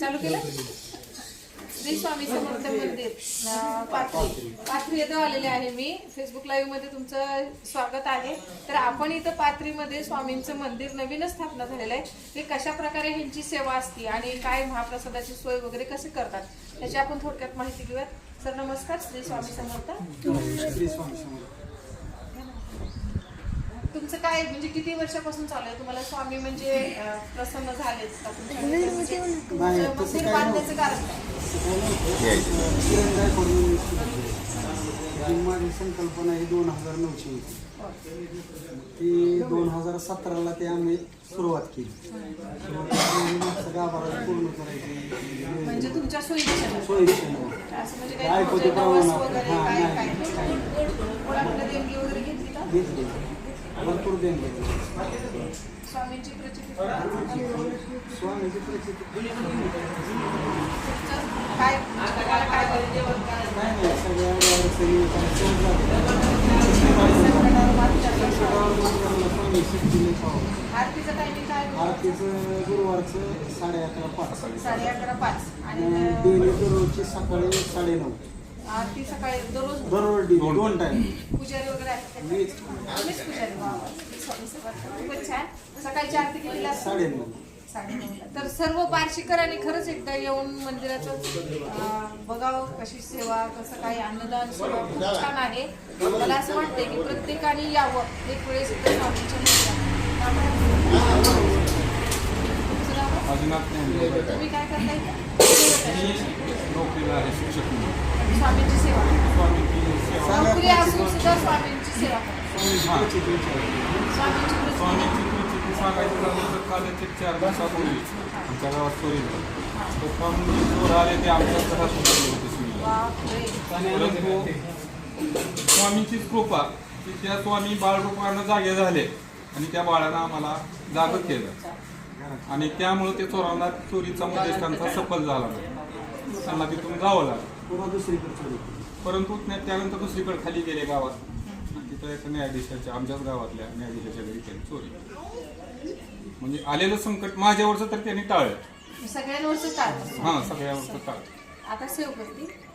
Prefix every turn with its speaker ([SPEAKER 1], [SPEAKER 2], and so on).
[SPEAKER 1] चालू केलं? श्री स्वामी समर्थ मंदिर. पाथरी. पाथरी येथे आलेले आहे मी. फेसबुक लाईव्हमध्ये तुमचं स्वागत आहे. तर आपण इथं पाथरीमध्ये स्वामींचं मंदिर नवीनच स्थापना झालेलं आहे. ते कशा प्रकारे ह्यांची सेवा असते आणि काय महाप्रसादाची सोय वगैरे कसे करतात याची आपण थोडक्यात माहिती घेऊयात. सर नमस्कार. श्री स्वामी समर्थ.
[SPEAKER 2] श्री स्वामी समर्थ.
[SPEAKER 1] तुमचं काय म्हणजे किती वर्षापासून चालू आहे? तुम्हाला स्वामी म्हणजे प्रसन्न झालेत का तुमच्या
[SPEAKER 2] नाही
[SPEAKER 1] तुमचं
[SPEAKER 2] तसं
[SPEAKER 1] मंदिर बांधण्याचं कारण काय?
[SPEAKER 2] ही संकल्पना ही दोन हजार नऊची होती. ती दोन हजार सतराला ते आम्ही सुरुवात केली. गाभारा पूर्ण करायची.
[SPEAKER 1] म्हणजे तुमच्या सोयीनुसार
[SPEAKER 2] सोयीची
[SPEAKER 1] असं म्हणजे
[SPEAKER 2] काय?
[SPEAKER 1] वगैरे
[SPEAKER 2] हा,
[SPEAKER 1] काय. काय घेतली.
[SPEAKER 2] भरपूर
[SPEAKER 1] स्वामींची काय? तुम्हाला काय आरतीचं टायमिंग काय?
[SPEAKER 2] आरतीचं गुरुवारचं साडे अकरा पाच.
[SPEAKER 1] साडे अकरा पाच. आणि
[SPEAKER 2] डेली दररोजची सकाळी साडेनऊ
[SPEAKER 1] आरती सकाळी दररोज
[SPEAKER 2] दररोज डेली दोन टाइम
[SPEAKER 1] पुजारी वगैरे आहेत का?
[SPEAKER 2] मीच
[SPEAKER 1] तुम्हीच पुजारी वा वा. स्वामी समर्थ. खूपच छान सकाळची आरती कितीला असते?
[SPEAKER 2] साडेनऊ
[SPEAKER 1] साडेनऊला. तर सर्व बार्शीकरांनी खरंच एकदा येऊन मंदिराचं अं, बघावं कशी सेवा कसं काही अन्नदान सेवा खूप छान आहे मला असं वाटतंय की प्रत्येकाने यावं एक वेळेस इथं स्वामींच्या मंदिरात. तुमचं नाव काय?
[SPEAKER 3] अजिनाथ नेहमी
[SPEAKER 1] तुम्ही काय करताय
[SPEAKER 3] नोकरीला आहे शिक्षक म्हणून
[SPEAKER 1] स्वामींची सेवा. नोकरी असून सुद्धा स्वामींची सेवा.
[SPEAKER 2] स्वामीची
[SPEAKER 3] सांगायचं झालं तर कालच एक चार दिवसापूर्वी आमच्या गावात चोरी झाली तर स्वामी चोर आले ते आमच्या घरात होते. परंतु स्वामींचीच कृपा की त्या स्वामी बाळरूपानं जागे झाले आणि त्या बाळानं आम्हाला जागं केलं. आणि त्यामुळे ते चोरांना चोरीचा उद्देश त्यांचा सफल झाला. नाही त्यांना तिथून जावं लागलं.
[SPEAKER 2] पुन्हा दुसरीकडे केली.
[SPEAKER 3] परंतु त्या- त्यानंतर दुसरीकडे खाली गेले गावात. आणि तिथं एका न्यायाधीशाच्या आमच्याच गावातल्या न्यायाधीशाच्या घरी त्यांनी चोरी म्हणजे आलेलं संकट माझ्यावरचं तर त्यांनी टाळलं.
[SPEAKER 1] सगळ्यांवरच टाळतो
[SPEAKER 3] हां सगळ्यावरचं टाळलं.
[SPEAKER 1] आता सेव करते